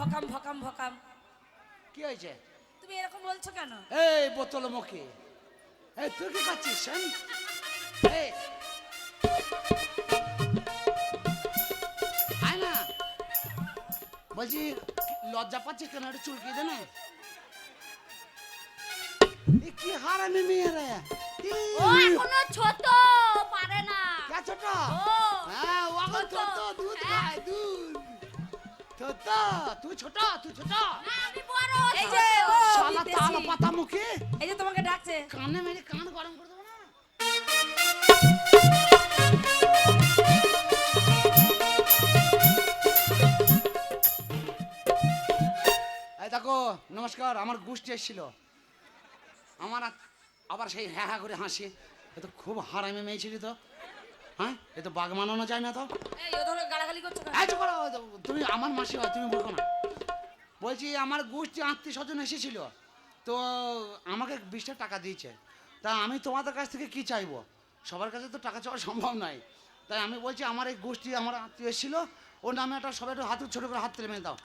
ভকাম ভকাম ভকাম। কি হয়েছে? তুমি এরকম বলছো কেন? এই বোতল মুখে। এই তুই কি খাচ্ছিস এই। বলছি লজ্জা পাচ্ছিস কেন? একটু চুলকি দে না। কি হারামি মেয়ে রে ও এখনও ছোট পারে না। কে ছোট? হ্যাঁ ও। ছোট দুধ হ্যাঁ। খায় দুধ। ছোট তুই ছোট তুই ছোট। না আমি বড়। এই যে ও শালা তাল পাতা মুখে এই যে তোমাকে ডাকছে। কানে মেরে কান গরম করে দেবো না। এই দেখো নমস্কার আমার গোষ্ঠী এসেছিল। আমার আবার সেই হ্যাঁ হ্যাঁ করে হাসি। এ তো খুব হারামে মেয়ে ছিলি তো। হ্যাঁ? এ তো বাঘ মানানো যায় না তো। তুমি আমার মাসি হয় তুমি বলব না। বলছি আমার গোষ্ঠী আত্মীয় স্বজন এসেছিল তো আমাকে বিশটা টাকা দিয়েছে। তা আমি তোমাদের কাছ থেকে কি চাইব? সবার কাছে তো টাকা চাওয়া সম্ভব নয়। তাই আমি বলছি আমার এই গোষ্ঠী আমার আত্মীয় এসেছিল ওর নামে একটা সবাই একটু হাত ছোটো করে হাত তুলে মেরে দাও।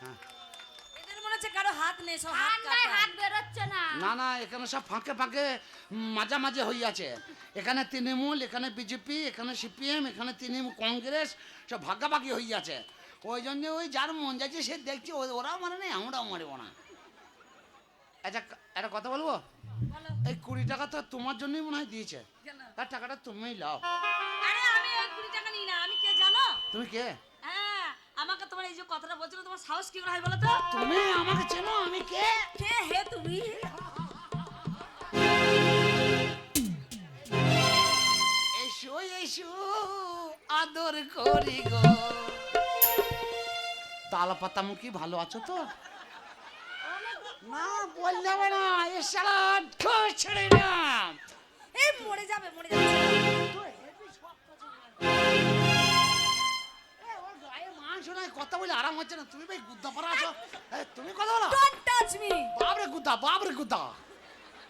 হ্যাঁ। মনে হচ্ছে কারও হাত নেই সব হাত ঠান্ডায় কাটা হাত বেরোচ্ছে না। না না এখানে সব ফাঁকে ফাঁকে মাঝামাঝি হয়ে আছে। এখানে তৃণমূল এখানে বিজেপি এখানে সিপিএম এখানে তৃণমূল কংগ্রেস সব ভাগাভাগি হয়ে আছে। ওই জন্য ওই যার মন যাচ্ছে সে দেখছে ও- ওরাও মানে নেই আমরাও মারবো না। আচ্ছা একটা কথা বলব? এই কুড়ি টাকা তো তোমার জন্যই মনে হয় দিয়েছে। তার টাকাটা তুমিই লাও। আরে আমি ওই কুড়ি টাকা নিই না আমি কে জানো? তুমি কে? আমাকে তোমার এই যে কথাটা বলছিল তোমার সাহস কি করে হয় বলো তো? তুমি আমাকে চেনো আমি কে? কে হে তুমি? এসো এসো আদর করি গো। তাল পাতা মুখী ভালো আছো তো? না বল যাবে না এ ঠোঁট ছেড়ে না এই মরে যাবে মরে যাবে। কথা বলে আরাম হচ্ছে না। তুমি ভাই গুদ্দা পরা আছো। তুমি কথা বলো। ডোন্ট টাচ মি বাবরে গুদ্দা বাবরে গুদ্দা।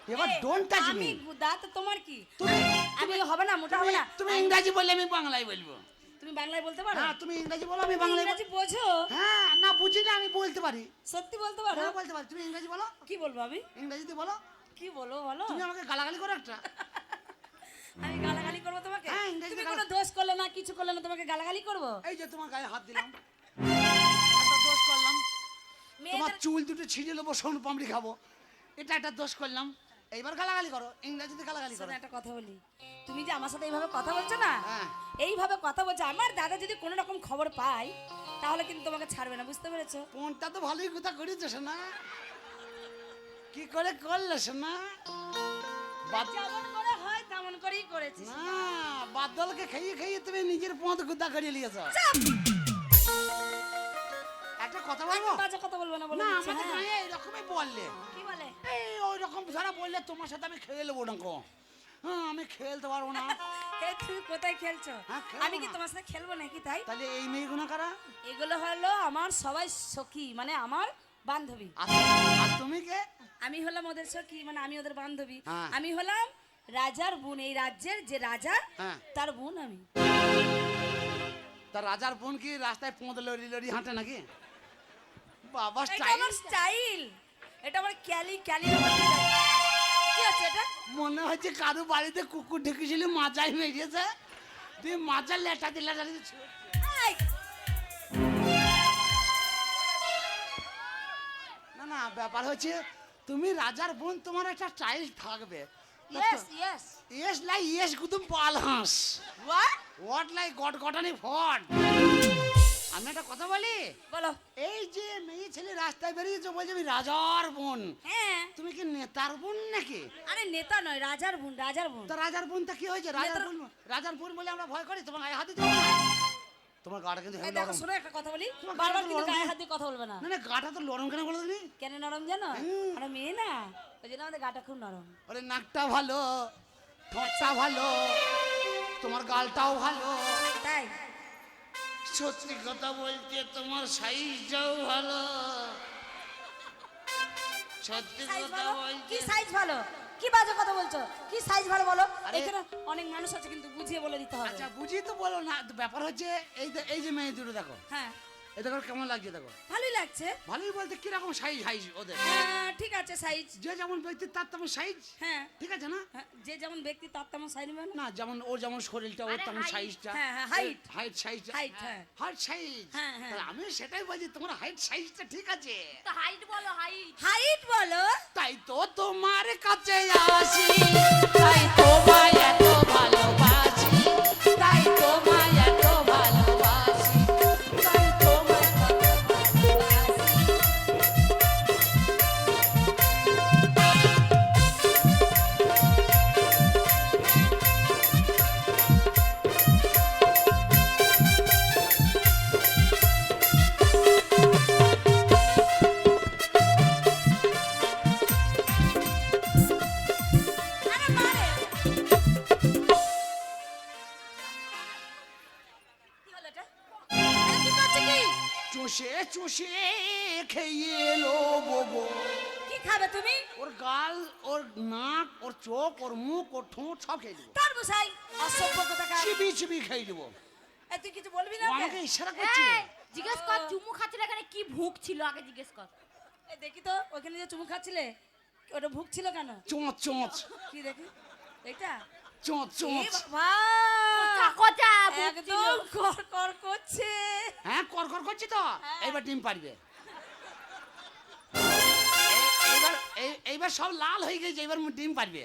এবার ডোন্ট টাচ মি আমি মি গুদা তো তোমার কি? তুমি আমি হবে না মোটা হবে না। তুমি ইংরাজি বললে আমি বাংলায় বলব। তুমি বাংলায় বলতে পারো? হ্যাঁ তুমি ইংরাজি বলো আমি বাংলায় ইংরাজি বল- বোঝো? হ্যাঁ না বুঝি না আমি বলতে পারি। সত্যি বলতে পারো? হ্যাঁ বলতে পারি। তুমি ইংরেজি বলো। কি বলব আমি? ইংরেজিতে বলো। কি বলব বলো? তুমি আমাকে গালাগালি করো একটা। আমি গালাগালি করব তোমাকে? হ্যাঁ, তুমি কোনো দোষ করলে না কিছু করলে না তোমাকে গালাগালি করব? এই যে তোমার গায়ে হাত দিলাম। একটা দোষ করলাম। তোমার চুল দুটো ছিঁড়ে নেব সোন পামড়ি খাব। এটা একটা দোষ করলাম। এইবার গালাগালি করো ইংরেজিতে গালাগালি করো। একটা কথা বলি। তুমি যে আমার সাথে এইভাবে কথা বলছো না হ্যাঁ। এইভাবে কথা বলছো আমার দাদা যদি কোনো রকম খবর পায় তাহলে কিন্তু তোমাকে ছাড়বে না বুঝতে পেরেছ? ফোনটা তো ভালোই কথা করেছে না কি করে করলে না বাদ- যেমন করে হয় তেমন করেই করেছি না বাদলকে খাইয়ে খাইয়ে তুমি নিজের পথ গুদা করিয়ে নিয়েছ। কথা বলব? বাজে কথা বলব না বলে না আমাদের হ্যাঁ। গায়ে এরকমই বললে। কি বলে? এই ওই রকম যারা বললে তোমার সাথে আমি খেয়ে নেব না গো। হ্যাঁ আমি খেলতে পারব না। তুমি কোথায় খেলছো? হ্যাঁ, আমি কি তোমার সাথে খেলব নাকি তাই? তাহলে এই মেয়েগুলো কারা? এগুলো হলো আমার সবাই সখী মানে আমার বান্ধবী। আর তুমি? কে? আমি হলাম ওদের সখী মানে আমি ওদের বান্ধবী। হ্যাঁ। আমি হলাম রাজার বোন এই রাজ্যের যে রাজা। তার বোন আমি। তা রাজার বোন কি রাস্তায় পোঁদ লড়ি লড়ি হাঁটে নাকি? বাবা এটা আমার স্টাইল এটা আমার ক্যালি ক্যালি কি আছে এটা? মনে হচ্ছে কারও বাড়িতে কুকুর ঢেকেছিল তুই না না ব্যাপার হচ্ছে তুমি রাজার বোন তোমার একটা স্টাইল থাকবে। Yes yes ইয়েস লাই ইয়েস গুদুম পাল হাঁস what হোয়াট লাই গট গটানি ফট। আমি একটা কথা বলি? বলো। এই যে মেয়ে ছেলে রাস্তায় বেরিয়েছে বলছে আমি রাজার বোন। হ্যাঁ। তুমি কি নেতার বোন নাকি? আরে নেতা নয় রাজার বোন রাজার বোন। তা রাজার বোনটা কি হয়েছে? রাজার বোন রাজার বোন বলে আমরা ভয় করি তোমার গায়ে হাতে দেবো তোমার গাটা কিন্তু দেখো নরম শোনো একটা কথা বলি। বারবার কিন্তু। গায়ে হাত দিয়ে কথা বলবে না। না না গাটা তো নরম কেন বলে দিনি কেন নরম জানো? হুম। মেয়ে না ওই জন্য আমাদের গাটা খুব নরম। ওরে নাকটা ভালো ঠোঁটটা ভালো তোমার গালটাও ভালো। তাই? সত্যি কথা বলতে তোমার সাইজটাও ভালো। সত্যি কথা বলতে কি সাইজ ভালো? কি বাজে কথা বলছো? কি সাইজ ভালো বলো? এখানে অনেক মানুষ আছে কিন্তু বুঝিয়ে বলে দিতে হবে। আচ্ছা বুঝিয়ে তো বলো না। ব্যাপার হচ্ছে এই যে এই যে মেয়ে দুটো দেখো। হ্যাঁ। এ দেখো কেমন লাগছে দেখো? ভালোই লাগছে। ভালোই বলতে কীরকম সাইজ সাইজ ওদের। হ্যাঁ, ঠিক আছে সাইজ যে যেমন ব্যক্তি তার তেমন সাইজ হ্যাঁ। ঠিক আছে না? হ্যাঁ, যে যেমন ব্যক্তি তার তেমন সাইজ না? যেমন ওর যেমন শরীরটা ওর তেমন সাইজটা হ্যাঁ, হ্যাঁ, height। হাইট সাইজটা হাইট হ্যাঁ। হাইট সাইজ হ্যাঁ, হ্যাঁ। আমি সেটাই বলছি তোমার হাইট সাইজটা ঠিক আছে? তো হাইট বলো হাইট হাইট বলো? তাই তো তোমার কাছে আসি। তাই তোমায় চোখ ওর মুখ ওর ঠোঁট সব খেয়ে দেবো তার বসাই অসভ্য কোথাকার? চিবি চিবি খেয়ে দেবো এই তুই কিছু বলবি না ও ওকে? আমাকে ইশারা করছে এই, জিজ্ঞেস কর চুমু খাচ্ছিল এখানে কি ভুক ছিল আগে জিজ্ঞেস কর। এই দেখি তো ওখানে যে চুমু খাচ্ছিলে ওটা ভুক ছিল কেন? চোঁচ চোঁচ কি দেখি? এটা চোঁচ এ চোঁচ বাবা! কোচা ভুক ছিল। একদম কর কর করছে। হ্যাঁ কর কর করছি তো। হ্যাঁ। এইবার ডিম পারবে এই- এইবার সব লাল হয়ে গেছে এইবার ডিম পারবে।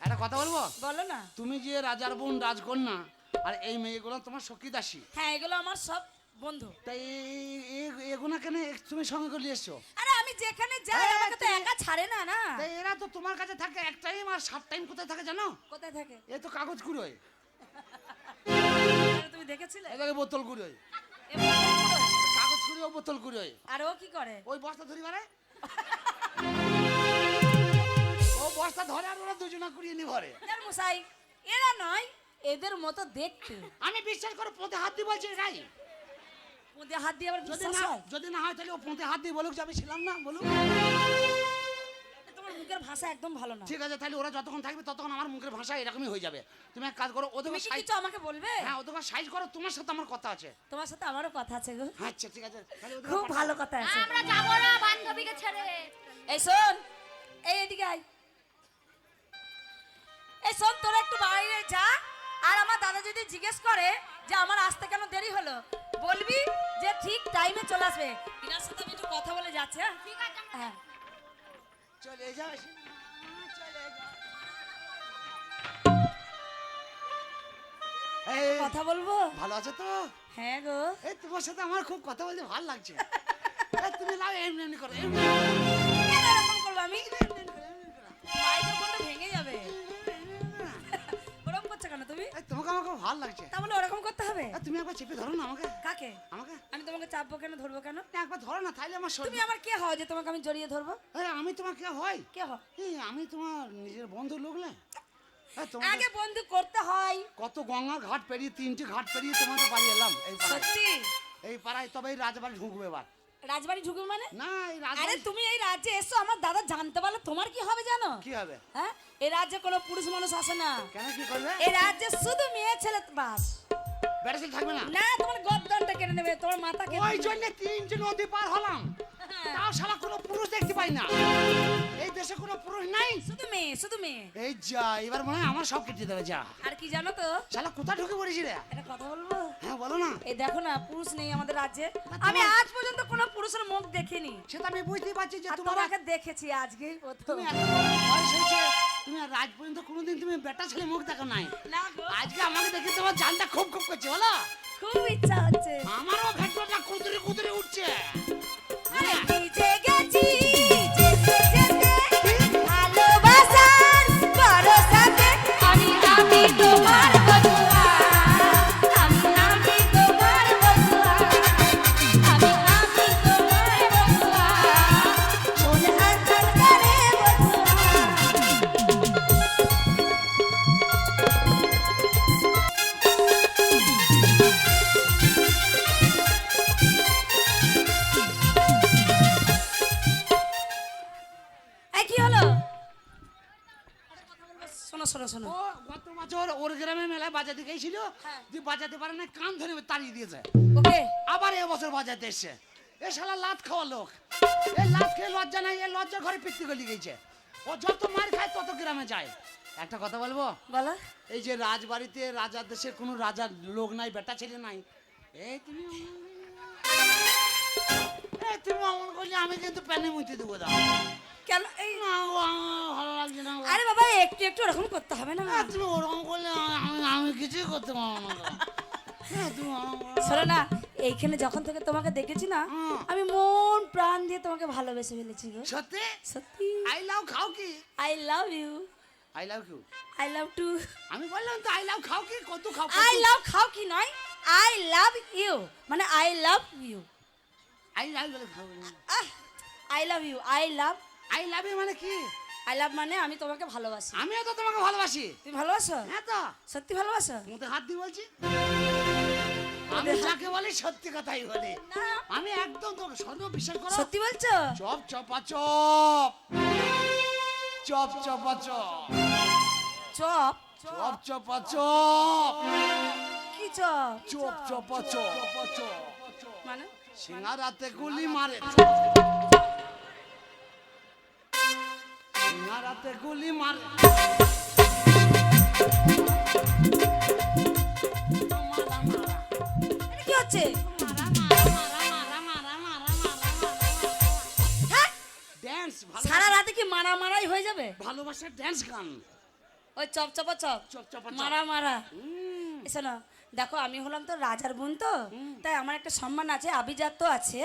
একটা কথা বলব? বলো না। তুমি যে রাজার বোন রাজকন্যা আর এই মেয়েগুলো তোমার সখী দাসী হ্যাঁ এগুলো আমার সব বন্ধু। তাই এগুলো কেন তুমি সঙ্গে করে নিয়ে এসছো? আরে আমি যেখানে যাই আমাকে তো একা ছাড়ে না না? তাই এরা তো তোমার কাছে থাকে এক টাইম আর সাত টাইম কোথায় থাকে জানো? কোথায় থাকে? এ তো কাগজ কুড়োয়। তুমি দেখেছিলে? এটাকে বোতল কুড়োয়। কাগজ কুড়িয়ে বোতল কুড়োয়। আর ও কি করে? ওই বস্তা ধরি বারে বস্তা ধরে আর ওরা দুজনা কুড়িয়ে নি ভরে মশাই এরা নয় এদের মতো দেখতে। আমি বিশ্বাস করে পোঁতে হাত দিয়ে বলছি রাই ওদের হাত দিয়ে আবার যদি না হয়? যদি না হয় তাহলে ও পোঁতে হাত দিয়ে বলুক যে আমি ছিলাম না বলুক। তোমার মুখের ভাষা একদম ভালো না। ঠিক আছে তাহলে ওরা যতক্ষণ থাকবে ততক্ষণ আমার মুখের ভাষা এরকমই হয়ে যাবে। তুমি এক কাজ করো ওদের সাইজ কিছু আমাকে বলবে? হ্যাঁ ওদের সাইজ করো তোমার সাথে আমার কথা আছে। তোমার সাথে আমারও কথা আছে গো। আচ্ছা ঠিক আছে তাহলে খুব ভালো কথা আছে। আমরা যাব না বান্ধবীকে ছেড়ে। এই শোন এই এদিকে আয়। এই শোন তোরা একটু বাইরে যা। আর আমার দাদা যদি জিজ্ঞেস করে যে আমার আসতে কেন দেরি হলো বলবি যে ঠিক টাইমে চলে আসবে। ইনার সাথে আমি একটু কথা বলে যাচ্ছে হ্যাঁ? হ্যাঁ। চলে এই কথা বলব? ভালো আছে তো? হ্যাঁ গো। এই তোমার সাথে আমার খুব কথা বলতে ভালো লাগছে। তুমি লাও এমনি এমনি করো এমনি। করব আমি? ভালো লাগছে। তা বলে ওরকম করতে হবে? তুমি একবার চেপে ধরো না আমাকে। কাকে? আমাকে। আমি তোমাকে চাপবো কেন ধরবো কেন? একবার ধরো না তাহলে আমার তুমি আমার কে হয় যে তোমাকে আমি জড়িয়ে ধরবো? আমি তোমার কে হয় কে হয় আমি তোমার নিজের বন্ধু লোক না। আগে বন্ধু করতে হয়। কত গঙ্গা ঘাট পেরিয়ে তিনটি ঘাট পেরিয়ে তোমাকে বাড়ি এলাম এই পাড়ায়। এই পাড়ায় তবে এই রাজবাড়ি ঢুকবে এবার। রাজবাড়ি ঢুকবে মানে? না আরে তুমি এই রাজ্যে এসো আমার দাদা জানতে পারলে তোমার কি হবে জানো? কি হবে? হ্যাঁ? এই রাজ্যে কোনো পুরুষ মানুষ আসে না। কেন কি করবে? এই রাজ্যে শুধু মেয়ে ছেলে বাস। ব্যাটাসিল থাকবে না? না তোমার গদ্দনটা কেটে নেবে তোমার মাথা কেটে ওই জন্য তিনটে নদী পার হলাম। তাও শালা কোনো পুরুষ দেখতে পাই না। এই দেশে কোনো পুরুষ নাই? শুধু মেয়ে শুধু মেয়ে। এই যা এবার মনে হয় আমার সব কেটে দেবে যা। আর কি জানো তো? শালা কোথায় ঢুকে পড়েছি রে? একটা কথা বলব? হ্যাঁ বলো না। এই দেখো না পুরুষ নেই আমাদের রাজ্যে। আমি আজ পর্যন্ত কোনো পুরুষের মুখ দেখিনি। সেটা আমি বুঝতেই পারছি যে তোমাকে দেখেছি প্রথম। তুমি তুমি রাত পর্যন্ত কোনোদিন তুমি বেটা ছেলে মুখ দেখো নাই। আজকে আমাকে দেখে তোমার জানটা খুব খুব করছে বলো? খুব ইচ্ছা হচ্ছে। আমারও ভেটটা কুদরে কুদরে উঠছে। আরে তাড়িয়ে দিয়েছে ওকে। আবার এবছর বাজাতে এসছে। এ শালা লাত খাওয়া লোক। এ লাত খেয়ে লজ্জা নাই এ লজ্জা ঘরে পিত্তি গলি গেছে। ও যত মার খায় তত গ্রামে যায়। একটা কথা বলব? বলো। এই যে রাজবাড়িতে রাজার দেশে কোনো রাজার লোক নাই বেটা ছেলে নাই। এই তুমি এই তুমি অমন করলে আমি কিন্তু প্যানে মুইতে দেবো দাও। কেন? এই না ভালো লাগছে না। আরে বাবা একটু একটু ওরকম করতে হবে না। তুমি ওরকম করলে আমি কিছুই করতে পারব না। হ্যাঁ, শোনো না এইখানে যখন থেকে তোমাকে দেখেছি না আমি মন প্রাণ দিয়ে তোমাকে ভালোবেসে ফেলেছি গো সত্যি সত্যি আই লাভ খাও কি I love you I love you I love too আমি বললাম তো আই লাভ খাও কি কত খাও আই লাভ খাও কি নয় আই লাভ ইউ মানে I love you I love I love you I love I love you মানে কি আই লাভ মানে আমি তোমাকে ভালোবাসি আমিও তো তোমাকে ভালোবাসি তুমি ভালোবাসো হ্যাঁ তো সত্যি ভালোবাসো মুখে হাত দিয়ে বলছি আমি যাকে বলি সত্যি কথাই বলি। আমি একদম তোকে বিশ্বাস করো। সত্যি বলছো? চপ চপা চপ। চপ চপা চপ। চপ? চপ চপা চপ। কি চপ? চপ চপা চপ। চপ মানে সিঙ্গারাতে গুলি মারে। সিঙ্গারাতে গুলি মারা। হচ্ছে। হ্যাঁ? সারা রাতে কি মারা মারাই হয়ে যাবে? ভালোবাসার ড্যান্স গান। ওই চপ চপা চপ। চপ চপা। মারা মারা শোনো দেখো আমি হলাম তো রাজার বোন তো? তাই আমার একটা সম্মান আছে আভিজাত তো আছে।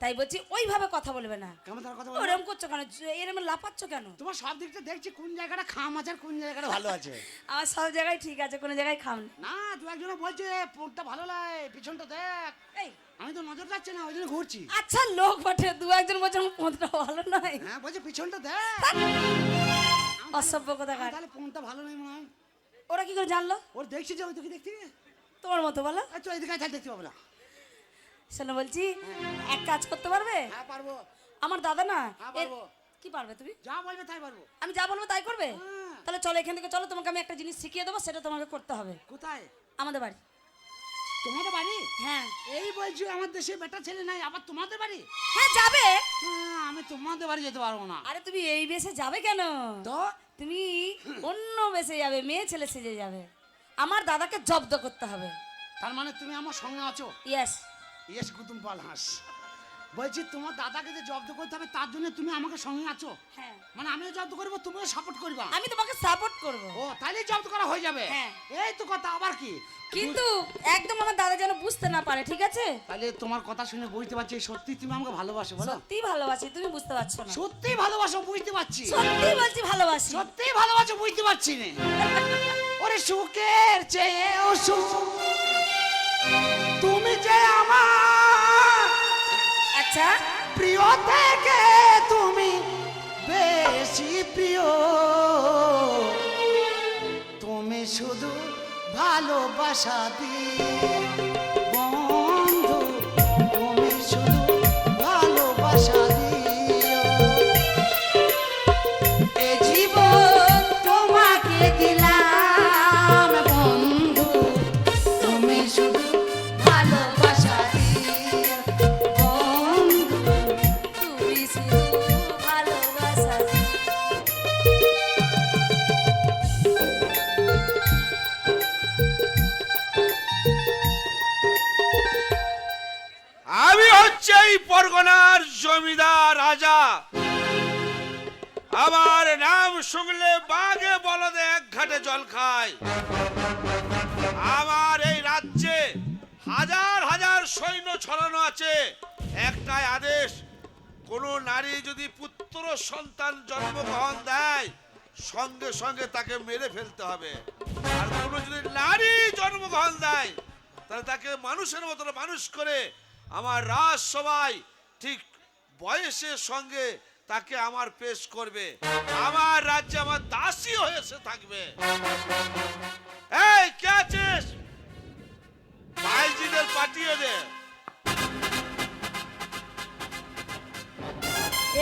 তাই বলছি ওইভাবে কথা বলবে না। কেমন তার কথা বলো? করছ কেন? এরম লাফাচ্ছ কেন? তোমার সব দিকটা দেখছি কোন জায়গাটা খাম আছে আর কোন জায়গাটা ভালো আছে। আমার সব জায়গায় ঠিক আছে কোনো জায়গায় খাম না। দু একজন বলছে পোটটা ভালো লাগে পিছনটা দেখ। এই। আমি তো নজর যাচ্ছে না ওই জন্য ঘুরছি। আচ্ছা লোক বটে দু একজন বলছে আমার ভালো নয় হ্যাঁ বলছে পিছনটা দেখ। অসভ্য কথা আমি তাহলে ফোনটা ভালো নেই মনে হয়। ওরা কি করে জানলো? ওর দেখছি যে ওই তোকে দেখতে তোমার মতো বলো। তো এদিকে দেখতে পাবো না। শোনো বলছি এক কাজ করতে পারবে? হ্যাঁ পারব। আমার দাদা না হ্যাঁ, পারব। কি পারবে তুমি? যা বলবে তাই পারব। আমি যা বলব তাই করবে? হ্যাঁ। তাহলে চলো এখান থেকে চলো তোমাকে আমি একটা জিনিস শিখিয়ে দেবো সেটা তোমাকে করতে হবে। কোথায়? আমাদের বাড়ি। তোমাদের বাড়ি? হ্যাঁ। এই বলছি আমার দেশে বেটা ছেলে নাই আবার তোমাদের বাড়ি? হ্যাঁ যাবে। হ্যাঁ, আমি তোমাদের বাড়ি যেতে পারব না। আরে তুমি এই বেশে যাবে কেন? তো? তুমি অন্য বেশে যাবে মেয়ে ছেলে সেজে যাবে। আমার দাদাকে জব্দ করতে হবে। তার মানে তুমি আমার সঙ্গে আছো? ইয়েস ইয়েস কুতুম পাল হাঁস বলছি তোমার দাদাকে যে জব্দ করতে হবে তার জন্য তুমি আমাকে সঙ্গে আছো? হ্যাঁ। মানে আমিও জব্দ করব তুমিও সাপোর্ট করবা? আমি তোমাকে সাপোর্ট করব। ও তাহলে জব্দ করা হয়ে যাবে। হ্যাঁ। এই তো কথা আবার কি? কিন্তু একদম আমার দাদা যেন বুঝতে না পারে ঠিক আছে? তাহলে তোমার কথা শুনে বুঝতে পারছি সত্যি তুমি আমাকে ভালোবাসো বলো। সত্যি ভালোবাসি তুমি বুঝতে পারছ না। সত্যি ভালোবাসো বুঝতে পারছি। সত্যি বলছি ভালোবাসি। সত্যি ভালোবাসো বুঝতে পারছি না। ওরে সুখের চেয়েও সুখ। তুমি যে আমার আচ্ছা। প্রিয় থেকে তুমি বেশি প্রিয়। তুমি শুধু ভালোবাসা দিয়ে জল খায় আমার এই রাজ্যে হাজার হাজার সৈন্য ছড়ানো আছে। একটাই আদেশ, কোন নারী যদি পুত্র সন্তান জন্মগ্রহণ দেয়, সঙ্গে সঙ্গে তাকে মেরে ফেলতে হবে। আর কোনো যদি নারী জন্মগ্রহণ দেয়, তাহলে তাকে মানুষের মতন মানুষ করে আমার রাজসভায় ঠিক বয়সের সঙ্গে তাকে আমার পেশ করবে। আমার রাজ্যে আমার দাসী হয়েছে থাকবে। এই, কে আছিস? ভাইজিদের পাঠিয়ে দে।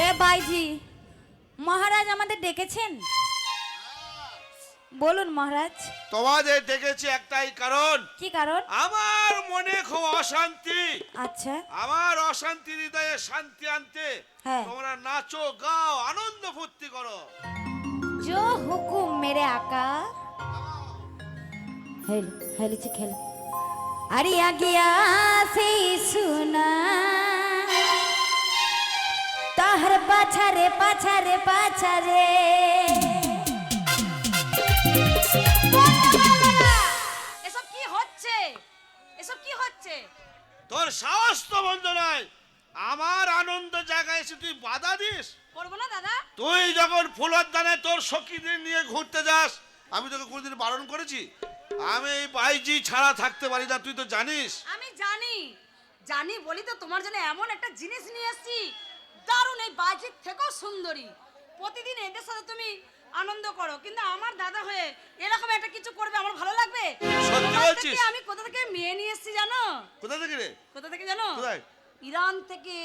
এ ভাইজি, মহারাজ আমাদের ডেকেছেন? বলুন মহারাজ। তোমাদের দেখেছি একটাই কারণ। কি কারণ? আমার মনে খুব অশান্তি। আচ্ছা। আমার অশান্তি হৃদয়ে শান্তি আনতে হ্যাঁ। তোমরা নাচো গাও আনন্দ ফুর্তি করো। জো হুকুম মেরে আকা হেল হেলিছে খেল। আরে আগিয়া সেই সুনা তাহার পাছারে পাছারে পাছারে। কি তোর সাহস তো বন্ধ নয় আমার আনন্দ জায়গায় এসে তুই বাধা দিস? করব না দাদা। তুই যখন ফুলের দানে তোর সখীদের নিয়ে ঘুরতে যাস আমি তোকে কোনোদিন বারণ করেছি? আমি এই বাইজি ছাড়া থাকতে পারি না তুই তো জানিস। আমি জানি। জানি বলি তো তোমার জন্য এমন একটা জিনিস নিয়ে এসেছি। দারুণ এই বাজির থেকেও সুন্দরী। প্রতিদিন এদের সাথে তুমি আনন্দ করো। কিন্তু আমার দাদা হয়ে এরকম একটা কিছু করবে আমার ভালো লাগবে? সত্যি বলছিস? আমি কোথা থেকে মেয়ে নিয়ে এসেছি জানো? কোথা থেকে রে? কোথা থেকে জানো? কোথায়? ইরান থেকে।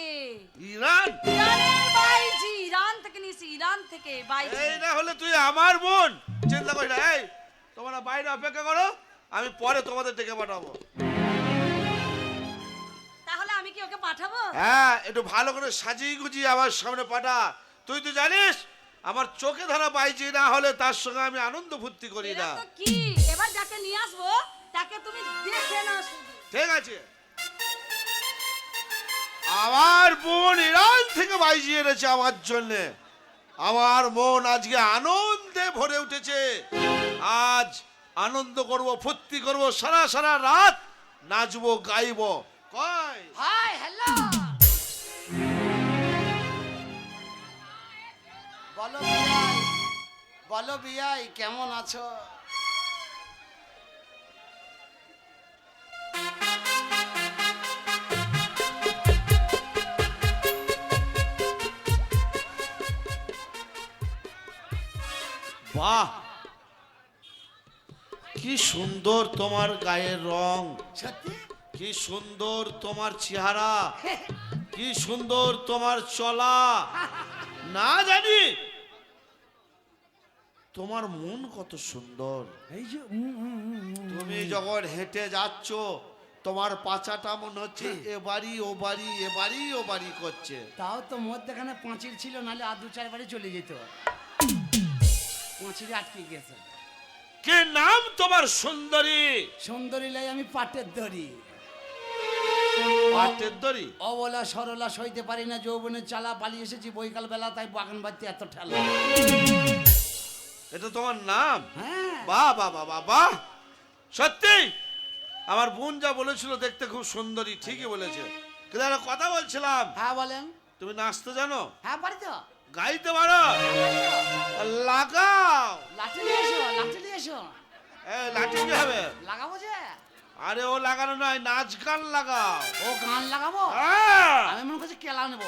ইরান? ইরানের বাইজি ইরান থেকে নিয়েছি ইরান থেকে বাইজি। এই না হলে তুই আমার বোন। চিন্তা করিস না। এই তোমরা বাইরে অপেক্ষা করো আমি পরে তোমাদের ডেকে পাঠাবো। তাহলে আমি কি ওকে পাঠাবো? হ্যাঁ একটু ভালো করে সাজিয়ে গুজিয়ে আমার সামনে পাঠা। তুই তো জানিস আমার চোখে ধরা বাইজি না হলে তার সঙ্গে আমি আনন্দ ফুর্তি করি না। কি? এবার যাকে নিয়ে আসব তাকে তুমি দেখে না ঠিক আছে। আমার বোন ইরান থেকে বাইজি এনেছে আমার জন্য। আমার মন আজকে আনন্দে ভরে উঠেছে। আজ আনন্দ করব ফুর্তি করব সারা সারা রাত নাচবো গাইবো। কয়? Hi hello! বলো বিয়াই বলো বিয়াই কেমন আছো? বাহ! কি সুন্দর তোমার গায়ের রং। কি সুন্দর তোমার চেহারা। কি সুন্দর তোমার চলা। না জানি তোমার মন কত সুন্দর। এই যে। তুমি যখন হেঁটে যাচ্ছ তোমার পাচাটা মনে হচ্ছে এ বাড়ি ও বাড়ি এ বাড়ি ও বাড়ি করছে। তাও তো মধ্যখানে পাঁচিল ছিল নাহলে আর দু চার বাড়ি চলে যেত। পাঁচিলে আটকে গেছে। কে নাম তোমার সুন্দরী? সুন্দরী লাই আমি পাটের দড়ি। পাটের দড়ি? অবলা সরলা সইতে পারি না যৌবনের চালা পালিয়ে এসেছি বৈকাল বেলা তাই বাগান বাড়তে এত ঠেলা। এটা তোমার নাম? হ্যাঁ। বাহ বাহ বাহ বাহ বাহ। সত্যি? আমার বোন যা বলেছিল দেখতে খুব সুন্দরী ঠিকই বলেছে। কিন্তু একটা কথা বলছিলাম। হ্যাঁ বলেন। তুমি নাচতে জানো? হ্যাঁ পারি তো। গাইতে পারো? লাগাও। লাঠি নিয়ে এসো লাঠি নিয়ে এসো। এ লাঠি কি হবে? লাগাবো যে। আরে ও লাগানো নয় নাচ গান লাগাও। ও গান লাগাবো? হ্যাঁ। আমি মনে করছি কেলা নেব।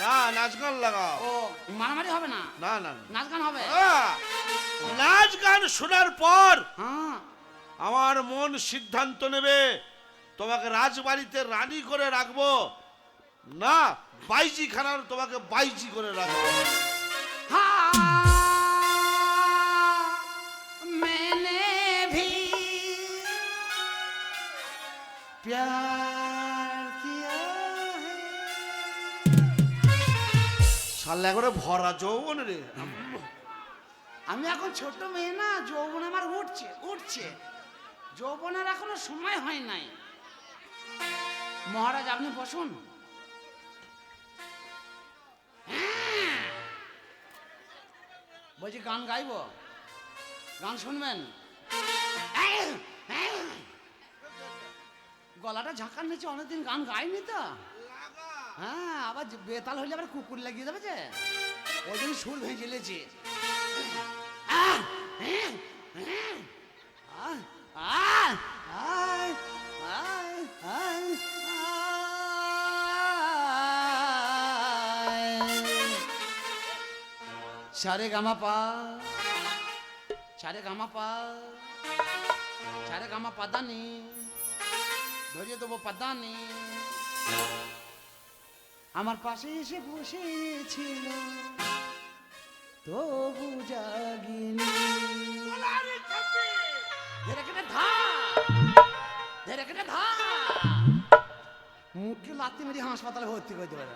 না নাচ গান লাগাও ও মারামারি হবে না না না না। নাচ গান হবে আহ! নাচ গান শোনার পর হ্যাঁ আমার মন সিদ্ধান্ত নেবে তোমাকে রাজবাড়িতে রানী করে রাখবো না বাইজি খানার তোমাকে বাইজি করে রাখবো हाँ, मैंने भी प्यार সাল্লা করে ভরা যৌবন রে। আমি এখন ছোট মেয়ে না, যৌবন আমার উঠছে উঠছে। যৌবনের এখনও সময় হয় নাই। মহারাজ, আপনি বসুন। হ্যাঁ। বলছি, গান গাইবো? গান শুনবেন? গলাটা ঝাঁকার নিচে অনেকদিন গান গাইনি তো। হ্যাঁ আবার বেতাল হইলে আবার কুকুর লাগিয়ে দেবে যে। ওই জন্য সুর ভেঙে লেছে! সারে গামা পা, সারে গামা পা, সারে গামা পাদানি ধরিয়ে দেবো পাদানি আমার পাশে এসে বসেছিল। তবু জাগিনি। মুখে লাত্তি মেরে হাসপাতালে ভর্তি করতে পারে